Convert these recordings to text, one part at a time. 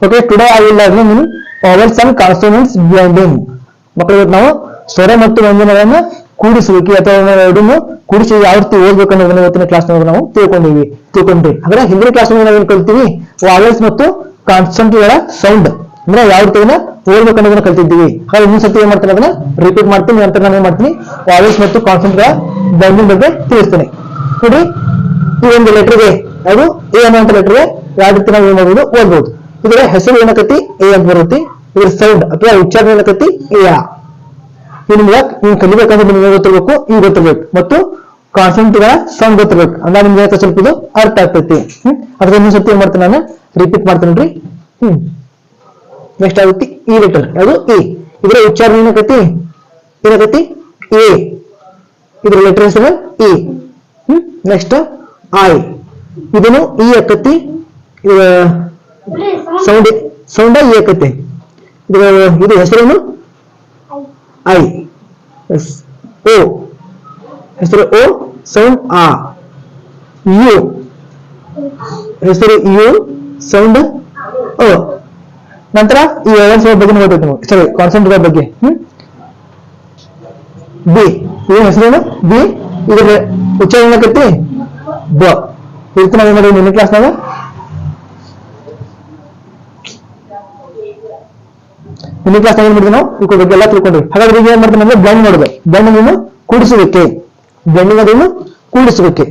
Okay today I will learn in vowels and consonants blending ಮಕ್ಕಳು ನಾವು ಸ್ವರ ಮತ್ತು ವ್ಯಂಜನಗಳನ್ನ ಕೂಡಿಸುವಿಕೆ ಅಥವಾ ಎರಡನ್ನು ಕೂಡಿಸಿ ಯಾವ ರೀತಿ ಓದ್ಬೇಕು ಅನ್ನೋದನ್ನ ಇವತ್ತಿನ ಕ್ಲಾಸ್ ನಾವು ತಿಳ್ಕೊಂಡಿವಿ. ತಿಳ್ಕೊಂಡ್ರಿ. ಅಂದ್ರೆ ಹಿಂದಿನ ಕ್ಲಾಸ್ ನಾವು ಏನ್ ಕಲ್ತೀವಿ? ವಾಯಲ್ಸ್ ಮತ್ತು ಕಾನ್ಸ್ಟೆಂಟ್ಗಳ ಸೌಂಡ್ ಅಂದ್ರೆ ಯಾವ ರೀತಿ ಓದ್ಬೇಕು ಅನ್ನೋದನ್ನ ಕಲ್ತಿದ್ದೀವಿ. ಹಾಗೆ ಇನ್ನೊಂದ್ ಸತಿ ಏನ್ ಮಾಡ್ತೀನಿ ಅದನ್ನ ರಿಪೀಟ್ ಮಾಡ್ತೀನಿ, ನಂತರ ನಾನು ಏನ್ ಮಾಡ್ತೀನಿ? ವಾಯಲ್ಸ್ ಮತ್ತು ಕಾನ್ಸ್ಟೆಂಟ್ ಬೈಂಡಿಂಗ್ ಬಗ್ಗೆ ತಿಳಿಸ್ತೇನೆ. ನೋಡಿ, ಈ ಒಂದು ಲೆಟರ್ಗೆ ಅದು ಎ ಅನ್ನುವಂತ ಲೆಟರ್ಗೆ ರೀತಿ ನಾವು ಏನ್ ಮಾಡ್ಬೋದು? ಓದ್ಬೋದು. ಇದರ ಹೆಸರು ಏನಕತಿ ಎ ಅಂತ ಬರುತ್ತೆ. ಇದ್ರ ಸೌಂಡ್ ಅಥವಾ ಉಚ್ಚಾರಣೆ ಏನಕತಿ ಎ. ಆ ನಿಮ್ಗೆ ನೀವು ಕಲಿಬೇಕಂದ್ರೆ ನಿಮ್ಗೆ ಗೊತ್ತಿರ್ಬೇಕು? ಈಗ ಗೊತ್ತಿರ್ಬೇಕು. ಮತ್ತು ಕಾನ್ಸೆಂಟ್ಗಳ ಸೌಂಡ್ ಗೊತ್ತಿರ್ಬೇಕು. ಅಂದ್ರೆ ನಿಮ್ಗೆ ಸ್ವಲ್ಪ ಇದು ಅರ್ಥ ಆಗ್ತೈತಿ. ಹ್ಮ್? ಅದ್ರ ಇನ್ನೊಂದ್ ಏನ್ ಮಾಡ್ತೇನೆ ನಾನು? ರಿಪೀಟ್ ಮಾಡ್ತೇನೆ ನೋಡ್ರಿ. ಹ್ಮ್. ನೆಕ್ಸ್ಟ್ ಆಗುತ್ತೆ ಇ ಲೆಟರ್ ಅದು ಎ. ಇದರ ಉಚ್ಚಾರಣೆ ಏನಕತಿ ಏನಕತಿ ಎ. ಇದ್ರ ಲೆಟರ್ ಹೆಸರು? ಎ. ಹ್ಮ್? Next I. ಇದನ್ನು ಇ ಅಕ್ಕತಿ ಸೌಂಡ್ ಸೌಂಡ್ ಅಕ್ಕತಿ ಇದು ಇದು ಹೆಸರೇನು? ಐ. ಓ. ಹೆಸರು ಓ, ಸೌಂಡ್ ಆ. ಯು. ಹೆಸರು ಯು, ಸೌಂಡ್ ಓ ನಂತರ ಈ ಎರಡು ಬಗ್ಗೆ ನೋಡ್ಬೇಕು ನಾವು. ಬಗ್ಗೆ. ಹ್ಮ್? ಬಿ. ಇದು ಹೆಸರೇನು? ಬಿ. ಇದರ ಉಚ್ಚಾರಣೆ ಕತ್ತಿ ಬ. ಇರ್ತೀನಿ ಮಾಡಿದ್ವಿ? ನಿನ್ನೆ ಕ್ಲಾಸ್ನಾಗ ನಿನ್ನೆ ಕ್ಲಾಸ್ ಏನ್ ಮಾಡಿದ್ವಿ ನಾವು ಇದ್ರ ಬಗ್ಗೆ ಎಲ್ಲ ತಿಳ್ಕೊಂಡ್ವಿ ಹಾಗಾದ್ರೆ ಈಗ ಏನ್ ಮಾಡ್ತೀನಿ ಅಂದ್ರೆ ಬ್ಲೆಂಡ್ ಮಾಡೋದು ಬ್ಲೆಂಡ್ ನೀನು ಕೂಡಿಸುವಿಕೆ ಬ್ಲೆಂಡಿಂಗ್ ಅದೇನು ಕೂಡಿಸುವಿಕೆ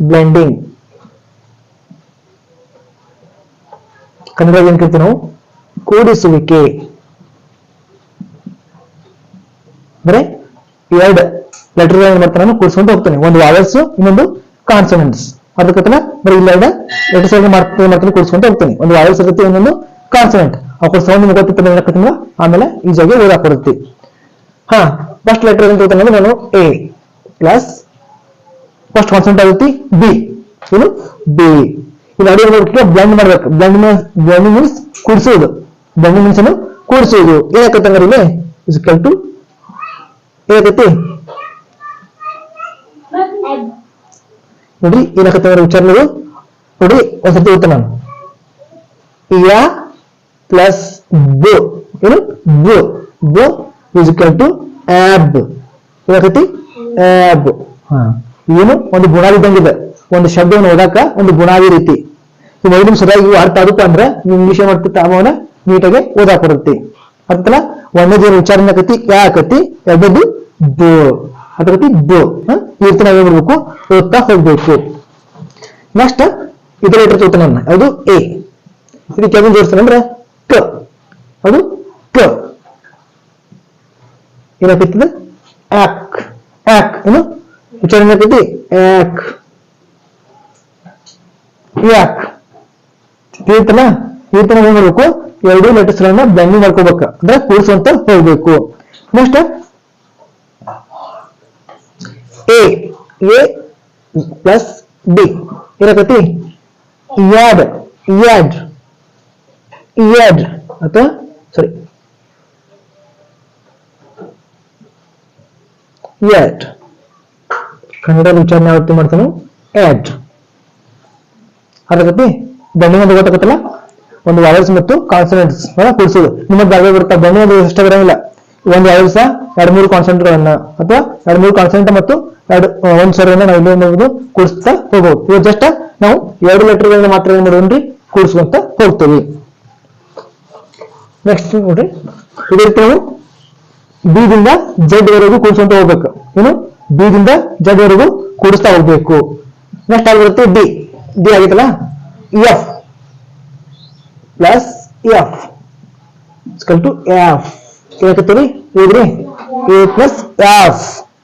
ಬ್ಲೆಂಡಿಂಗ್ ಕನ್ನಡ ಏನ್ ಕರಿತೀವಿ ನಾವು ಕೂಡಿಸುವಿಕೆ ಅಂದ್ರೆ ಎರಡು ಲೆಟರ್ ಏನ್ ಮಾಡ್ತಾನೆ ನಾನು ಕೂಡಿಸ್ಕೊಂಡು ಹೋಗ್ತಾನೆ ಒಂದು ವಾವೆಲ್ಸ್ ಇನ್ನೊಂದು ಕಾನ್ಸನೆಂಟ್ಸ್ ಅದಕ್ಕತ್ತಲ್ಲ ಬರೀ ಇಲ್ಲ ಎರಡು ಸೈಡ್ ಮಾಡ್ತೀನಿ ಮಾಡ್ತೀನಿ ಕೂಡಿಸ್ಕೊಂಡು ಹೋಗ್ತೀನಿ. ಒಂದು ವಾವೆಲ್ಸ್ ಇರುತ್ತೆ ಒಂದೊಂದು ಕಾನ್ಸನೆಂಟ್ ಅವ್ರ ಸೌಂಡ್ ನಿಮ್ಗೆ ಗೊತ್ತಿತ್ತು ಏನಕ್ಕತ್ತಿಲ್ಲ ಆಮೇಲೆ ಈಜಾಗಿ ಓದಾಕೊಡುತ್ತೆ ಹಾ ಫಸ್ಟ್ ಲೆಟರ್ ಅಂತ ಹೇಳ್ತಾನೆ ನಾನು ಎ ಪ್ಲಸ್ ಫಸ್ಟ್ ಕಾನ್ಸೆಂಟ್ ಆಗುತ್ತೆ ಬಿ ಏನು? ಬಿ ಇದು ಅಡಿಗೆ ನೋಡ್ಲಿಕ್ಕೆ ಬ್ಲೆಂಡ್ ಮಾಡ್ಬೇಕು. ಬ್ಲೆಂಡ್ ಬ್ಲೆಂಡ್ ಮೀನ್ಸ್ ಕೂಡಿಸೋದು ಬ್ಲೆಂಡ್ ಮೀನ್ಸ್ ಅನ್ನು ಕೂಡಿಸೋದು ಏನಾಕತ್ತೆ ಅಂದ್ರೆ ಇಲ್ಲಿ ಇಸ್ ಟು ಏನಾಗೈತಿ ನೋಡಿ ಏನಾಗತ್ತೆ ಅಂದ್ರೆ ವಿಚಾರ ನೋಡಿ ಒಂದ್ಸತಿ ಗೊತ್ತ ನಾನು. ಇಯ ಪ್ಲಸ್ ಬು. ಏನು? ಬು. ಬು ಇಸ್ಕಲ್ ಟು ಆಬ್. ಏನಾಗತಿ ಆಬ್. ಹಾ. ಏನು? ಒಂದು ಬುನಾದಿ ಇದ್ದಂಗಿದೆ ಒಂದು ಶಬ್ದವನ್ನು ಓದಾಕ ಒಂದು ಗುಣಾದಿ ರೀತಿ. ಈ ಸರಿಯಾಗಿ ಅರ್ಥ ಆಗುತ್ತೆ ಅಂದ್ರೆ ನೀವು ಇಂಗ್ಲಿಷ್ ಮಾಡ್ತಿತ್ತ ಅವನ ನೀಟಾಗಿ ಓದಾಕ್ ಬರುತ್ತೆ ಅದಕ್ಕಲ್ಲ ಒಂದನೇದು ವಿಚಾರಣೆ ಆಕತಿ? ಯಾ ಆಕತಿ? ಎರಡನೇದು ಅದಕ್ಕೆ ಬು ಹ? ಈ ರೀತಿ ನಾವೇನ್ ಮಾಡ್ಬೇಕು ಓದ್ತಾ ಹೋಗ್ಬೇಕು ನೆಕ್ಸ್ಟ್ ಇದ್ರ ಲೆಟರ್ ತಗೋತಾನೆ ನಾನು ಅದು ಎ ಇದಕ್ಕೆ ಯಾವ್ದು ಜೋಡಿಸ್ತಾನೆ ಅಂದ್ರೆ ಕ ಅದು ಕ ಏನಾಗ್ತದೆ ಆಕ್ ಆಕ್ ಏನು ಉಚ್ಚಾರಣೆ ಆಗ್ತೈತಿ ಆಕ್ ಯಾಕ್ ತಿಳಿತಲ್ಲ ಈ ತರ ಏನ್ ಮಾಡ್ಬೇಕು ಎರಡು ಲೆಟರ್ಸ್ ಗಳನ್ನ ಬ್ಲೆಂಡಿಂಗ್ ಮಾಡ್ಕೋಬೇಕು ಅಂದ್ರೆ ಕೂಡಿಸುವಂತ ಹೋಗ್ಬೇಕು next A A plus B ಏನಾಗತಿ ಯಾಡ್ ಯಾಡ್ ಯಾಡ್ ಅಥವಾ ಸಾರಿ ಯಾಡ್ ಕನ್ನಡ ಉಚ್ಚಾರಣೆ ಯಾವತ್ತಿ ಮಾಡ್ತಾನೆ. ಅದಕ್ಕೆ ಬಣ್ಣ ಅಂತ ಗೊತ್ತಾಗತ್ತಲ್ಲ ಒಂದು ವಯರ್ಸ್ ಮತ್ತು ಕಾನ್ಸನೆಂಟ್ಸ್ ಕೂಡಿಸೋದು ನಿಮ್ಮ ದಾವೆ ಬರುತ್ತಾ? ಒಂದು ಇಷ್ಟ ಬರಂಗಿಲ್ಲ. ಒಂದು ವಯರ್ಸ್ ಎರಡು ಮೂರು ಕಾನ್ಸೆಂಟ್ಗಳನ್ನ ಅಥವಾ ಎರಡು ಮೂರು ಕಾನ್ಸೆಂಟ್ ಮತ್ತು ಎರಡು ಒಂದ್ ಸ್ವರವನ್ನ ನಾವು ಇನ್ನೊಂದು ಕೂಡಿಸ್ತಾ ಹೋಗ್ಬೋದು. ಇವಾಗ ಜಸ್ಟ್ ನಾವು ಎರಡು ಲೆಟರ್ಗಳನ್ನ ಮಾತ್ರ ಏನ್ ಮಾಡೋಣ್ರಿ ಕೂಡಿಸ್ಕೊಂತ ಹೋಗ್ತೀವಿ. ನೆಕ್ಸ್ಟ್ ನೋಡ್ರಿ ಇದೇ ನಾವು ಬಿದಿಂದ ಜಡ್ ವರೆಗೂ ಕೂಡಿಸ್ಕೊಂತ ಹೋಗ್ಬೇಕು. ಏನು? ಬಿದಿಂದ ಜಡ್ ವರೆಗೂ ಕೂಡಿಸ್ತಾ ಹೋಗ್ಬೇಕು. ನೆಕ್ಸ್ಟ್ ಆಗಿರುತ್ತೆ ಡಿ ಡಿ ಆಗಿತ್ತಲ್ಲ? F plus F to F ಏನಾಗತ್ತೀರಿ ಇದ್ರಿ ಎ ಪ್ಲಸ್ ಎಫ್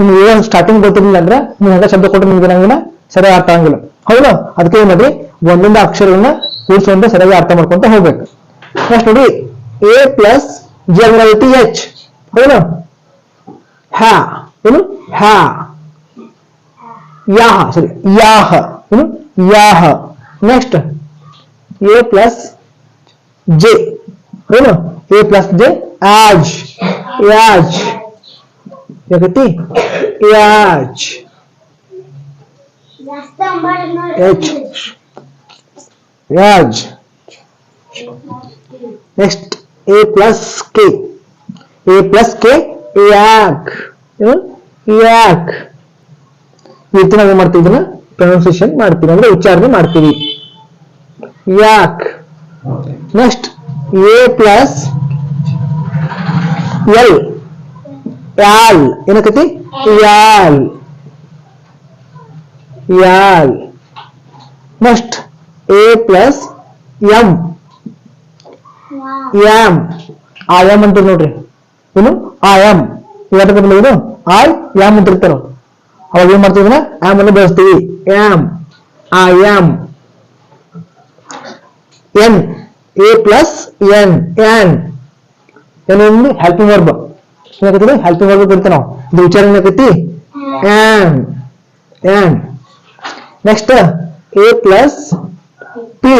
ನಿಮ್ಗೆ ಏನು ಸ್ಟಾರ್ಟಿಂಗ್ ಗೊತ್ತಿರ್ಲಿಲ್ಲ ಅಂದ್ರೆ ನೀವು ಹೆಂಗ ಶಬ್ದ ಕೊಟ್ಟರೆ ನಿಮ್ಗೆ ಏನಾಗಿಲ್ಲ ಸರಿ ಅರ್ಥ ಆಗಂಗಿಲ್ಲ ಹೌದಾ ಅದಕ್ಕೆ ಏನ್ ಮಾಡ್ರಿ ಒಂದೊಂದು ಅಕ್ಷರಗಳನ್ನ ಕೂಡಿಸುವಂತ ಸರಿಯಾಗಿ ಅರ್ಥ ಮಾಡ್ಕೊಂತ ಹೋಗ್ಬೇಕು ನೆಕ್ಸ್ಟ್ ನೋಡಿ ಎ ಪ್ಲಸ್ ಜನರಲಿಟಿ ಎಚ್ ಹೌದಾ ಹ್ಯಾ ಏನು ಹ್ಯಾ ಯಾಹ ಸರಿ ಯಾಹ ಏನು ಯಾಹ ನೆಕ್ಸ್ಟ್ ಎ ಪ್ಲಸ್ ಜೆ ಏನು ಎ ಪ್ಲಸ್ ಜೆ ಆಜ್ ಯಾಜ್ ಯಾಕತಿ ಯಾಜ್ H. ಯಾಜ್ next A plus K A plus K ಯಾಕ್ ಏನು ಯಾಕ್ ಈ ರೀತಿ ನಾವು ಏನ್ ಮಾಡ್ತೀವಿ ಇದನ್ನ ಪ್ರೊನೌನ್ಸಿಯೇಷನ್ ಮಾಡ್ತೀವಿ ಅಂದ್ರೆ ಉಚ್ಚಾರಣೆ ಮಾಡ್ತೀವಿ ಯಾಕ್ ನೆಕ್ಸ್ಟ್ ಎ ಪ್ಲಸ್ ಎಲ್ ಯಾಲ್ ಏನಕತಿ ಯಾಲ್ ಯಾಲ್ next A plus M yam ಆ ಎಂ ಅಂತೀರಿ ನೋಡ್ರಿ ಏನು ಆ ಯಾಮ್ ಇವತ್ತು ಏನು ಆ ಯಾಮ್ ಅಂತಿರ್ತಾರ ಅವಾಗ ಏನ್ ಮಾಡ್ತೀವಿ ಆಮ್ ಅನ್ನು ಬಳಸ್ತೀವಿ ಎಂ ಆ M N A plus N N ಏನು ಹೆಲ್ಪಿಂಗ್ ವರ್ಬ್ ಏನಾಗತ್ತೆ ಹೆಲ್ಪಿಂಗ್ ವರ್ಬ್ ಕರಿತೀವಿ ನಾವು ಇದು ಉಚ್ಚಾರಣೆ ಆಗೈತಿ on on next A plus P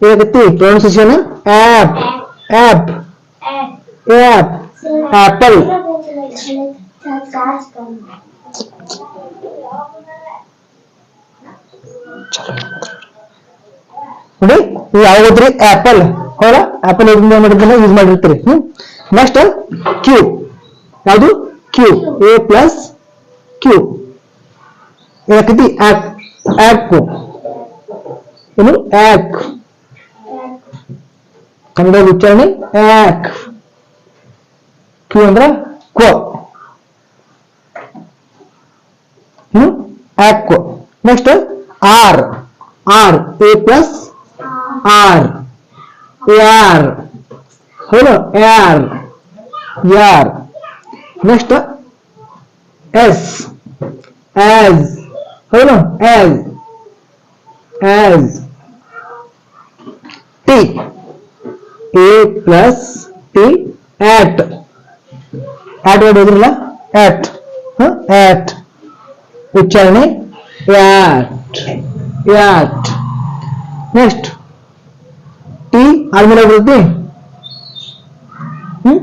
ಏನಾಗತ್ತಿ pronunciation ಆಪ್ ಆಪ್ ಆಪ್ ಆಪಲ್ ನೋಡಿ ಇದು ಯಾವ್ದ್ರಿ ಆಪಲ್ ಹೌದಾ ಆಪಲ್ ಏನ್ ಮಾಡಿದ್ರೆ ಯೂಸ್ ಮಾಡಿರ್ತೀರಿ ಹ್ಮ್ ನೆಕ್ಸ್ಟ್ ಕ್ಯೂ ಯಾವುದು ಕ್ಯೂ ಎ ಪ್ಲಸ್ ಕ್ಯೂ ಏನಾಗ್ತೈತಿ ಆಕ್ ಆಕ್ ಏನು ಆಕ್ ಕನ್ನಡ ಉಚ್ಚಾರಣೆ ಆಕ್ ಕ್ಯೂ ಅಂದ್ರ ಕ್ವ ಹ್ಮ್ ಆಕ್ next R R A plus R ಯಾರ್ ಹೌದು ಯಾರ್ ಯಾರ್ ನೆಕ್ಸ್ಟ್ ಎಸ್ as ಹೌದು as as t a plus t at at word ಓದಿರಲ್ಲ at ಹ at ಉಚ್ಚಾರಣೆ at at ನೆಕ್ಸ್ಟ್ ಟಿ ಆದ್ಮೇಲೆ ಬರುತ್ತೆ ಹ್ಮ್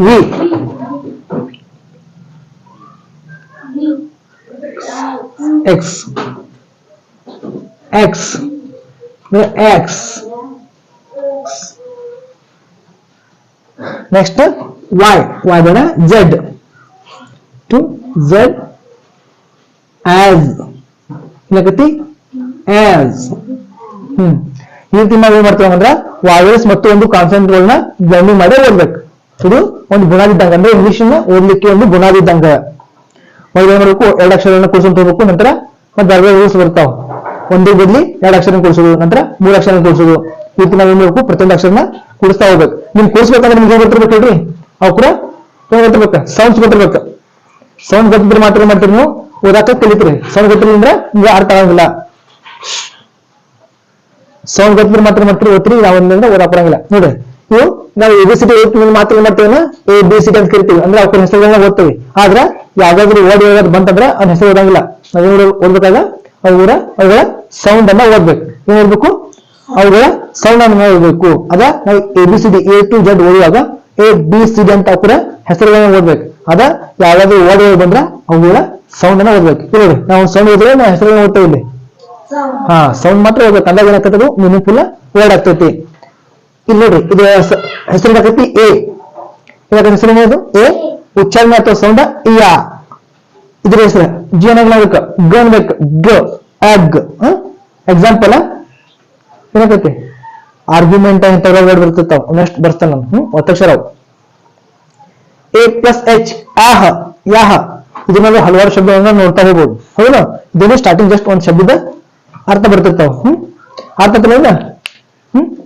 V X X X next Y Y ಬೇಡ Z to Z as ಏನಾಗತ್ತಿ as ಹ್ಮ್ ಈ ರೀತಿ ನಾವು ಏನ್ ಮಾಡ್ತೇವೆ ಅಂದ್ರೆ ವಾಯಸ್ ಮತ್ತು ಒಂದು ಕಾನ್ಸೆಂಟ್ಗಳನ್ನ ಬ್ಲೆಂಡಿಂಗ್ ಮಾಡಿ ಓದ್ಬೇಕು ಇದು ಒಂದು ಗುಣಾದಿದ್ದಂಗ ಅಂದ್ರೆ ಇಂಗ್ಲಿಷ್ ಓದ್ಲಿಕ್ಕೆ ಒಂದು ಗುಣಾದಿದ್ದಂಗ ಮೊದಲು ಏನ್ ಮಾಡ್ಬೇಕು? ಎರಡು ಅಕ್ಷರಗಳನ್ನ ಕೂಡ್ಸ್ಕೊಂತ ಹೋಗ್ಬೇಕು ನಂತರ ಮತ್ತೆ ಬೇರೆ ರೂಲ್ಸ್ ಬರ್ತಾವ ಒಂದೇ ಬದ್ಲಿ ಎರಡು ಅಕ್ಷರ ಕೂಡಿಸೋದು. ನಂತರ ಮೂರು ಅಕ್ಷರ ಕೂಡಿಸೋದು. ಈ ರೀತಿ ನಾವ್ ಏನ್ ಮಾಡ್ಬೇಕು? ಪ್ರತಿಯೊಂದು ಅಕ್ಷರನ ಕೂಡಿಸ್ತಾ ಹೋಗ್ಬೇಕು. ನಿಮ್ ಕೂಡಿಸ್ಬೇಕಂದ್ರೆ ನಿಮ್ಗೆ ಬರ್ತಿರ್ಬೇಕು ಹೇಳ್ರಿ. ಅವ್ ಕೂಡ ಗೊತ್ತಿರ್ಬೇಕು ಸೌಂಡ್ಸ್ ಗೊತ್ತಿರ್ಬೇಕು ಸೌಂಡ್ ಗೊತ್ತಿದ್ರೆ ಮಾತ್ರ ಏನ್ ಮಾಡ್ತೀರಿ ನೀವು? ಓದಾಕ ಕಲಿತೀರಿ. ಸೌಂಡ್ ಗೊತ್ತಿಲ್ಲ ಅಂದ್ರೆ ನಿಮ್ಗೆ ಅರ್ಥ ಆಗಂಗಿಲ್ಲ. ಸೌಂಡ್ ಗೊತ್ತಿದ್ರೆ ಮಾತ್ರ ಮಾಡ್ತೀರಿ? ಓದ್ತೀರಿ. ಯಾವ ಓದಾಕ ಬರಂಗಿಲ್ಲ. ನೋಡಿ. ಇವು ನಾವು ಎ ಬಿ ಸಿ ಟಿ ಮಾತ್ರ ಮಾಡ್ತೇವೆ ಎ ಬಿ ಸಿ ಅಂತ ಕರಿತೀವಿ. ಅಂದ್ರೆ ಅವ್ರ ಹೆಸರುಗಳನ್ನ ಓದ್ತೀವಿ. ಆದ್ರೆ ಯಾವ್ದಾದ್ರು ಓಡಿ ಯಾವ್ದಾದ್ರು ಬಂತಂದ್ರೆ ಅವ್ನ ಹೆಸರು ಓದಂಗಿಲ್ಲ. ನಾವು ಓದ್ಬೇಕಾಗ? ಅವರ ಅವುಗಳ ಸೌಂಡ್ ಅನ್ನ ಓದ್ಬೇಕು. ಏನ್ ಓದ್ಬೇಕು? ಅವುಗಳ ಸೌಂಡ್ ಅನ್ನ ಓದ್ಬೇಕು. ಅದ ನಾವು A B C D A to Z ಓದುವಾಗ ಎ ಬಿ ಸಿ ಡಿ ಅಂತ ಅವರ ಹೆಸರುಗಳನ್ನ ಓದ್ಬೇಕು. ಅದ ಯಾವ್ದಾದ್ರು ಓಡಿ ಬಂದ್ರ ಅವುಗಳ ಸೌಂಡ್ ಅನ್ನ ಓದ್ಬೇಕು. ಇಲ್ಲಿ ನೋಡಿ ನಾವು ಸೌಂಡ್ ಓದಿದ್ರೆ ನಾವು ಹೆಸರುಗಳನ್ನ ಓದ್ತೇವೆ ಇಲ್ಲಿ ಹಾ ಸೌಂಡ್ ಮಾತ್ರ ಓದ್ಬೇಕು. ಅಂದಾಗ ಏನಾಗ್ತದೆ ಮೀನಿಂಗ್ಫುಲ್ ವರ್ಡ್ ಆಗ್ತೈತಿ. ಇಲ್ಲಿ ನೋಡ್ರಿ ಇದು ಹೆಸ- ಹೆಸರು ಬರ್ತೈತಿ ಎ. ಇವಾಗ ಹೆಸರು ಏನದು ಎ. ಉಚ್ಚಾರಣೆ ಅಥವಾ ಸೌಂಡ ಇಯಾ ಇದ್ರ ಹೆಸರು. ಜಿ ಏನಾಗ್ಬೇಕು ಗ ಅನ್ಬೇಕು. ಗ. ಅಗ್. ಎಕ್ಸಾಂಪಲ್ ಆರ್ಗ್ಯುಮೆಂಟ್ ಅಂತ ವರ್ಡ್ ಬರ್ತಿರ್ತಾವ ನೆಕ್ಸ್ಟ್ ಬರ್ತಾನ ನಾನು ಎ ಪ್ಲಸ್ ಎಚ್. ಆಹ. ಯಾಹ. ಇದನ್ನೆಲ್ಲ ಹಲವಾರು ಶಬ್ದಗಳನ್ನ ನೋಡ್ತಾ ಹೋಗ್ಬೋದು. ಹೌದಾ? ಇದನ್ನು ಸ್ಟಾರ್ಟಿಂಗ್ ಜಸ್ಟ್ ಒಂದ್ ಶಬ್ದದ ಅರ್ಥ ಬರ್ತಿರ್ತಾವ ಹ್ಮ್? ಅರ್ಥ ಹ್ಮ್?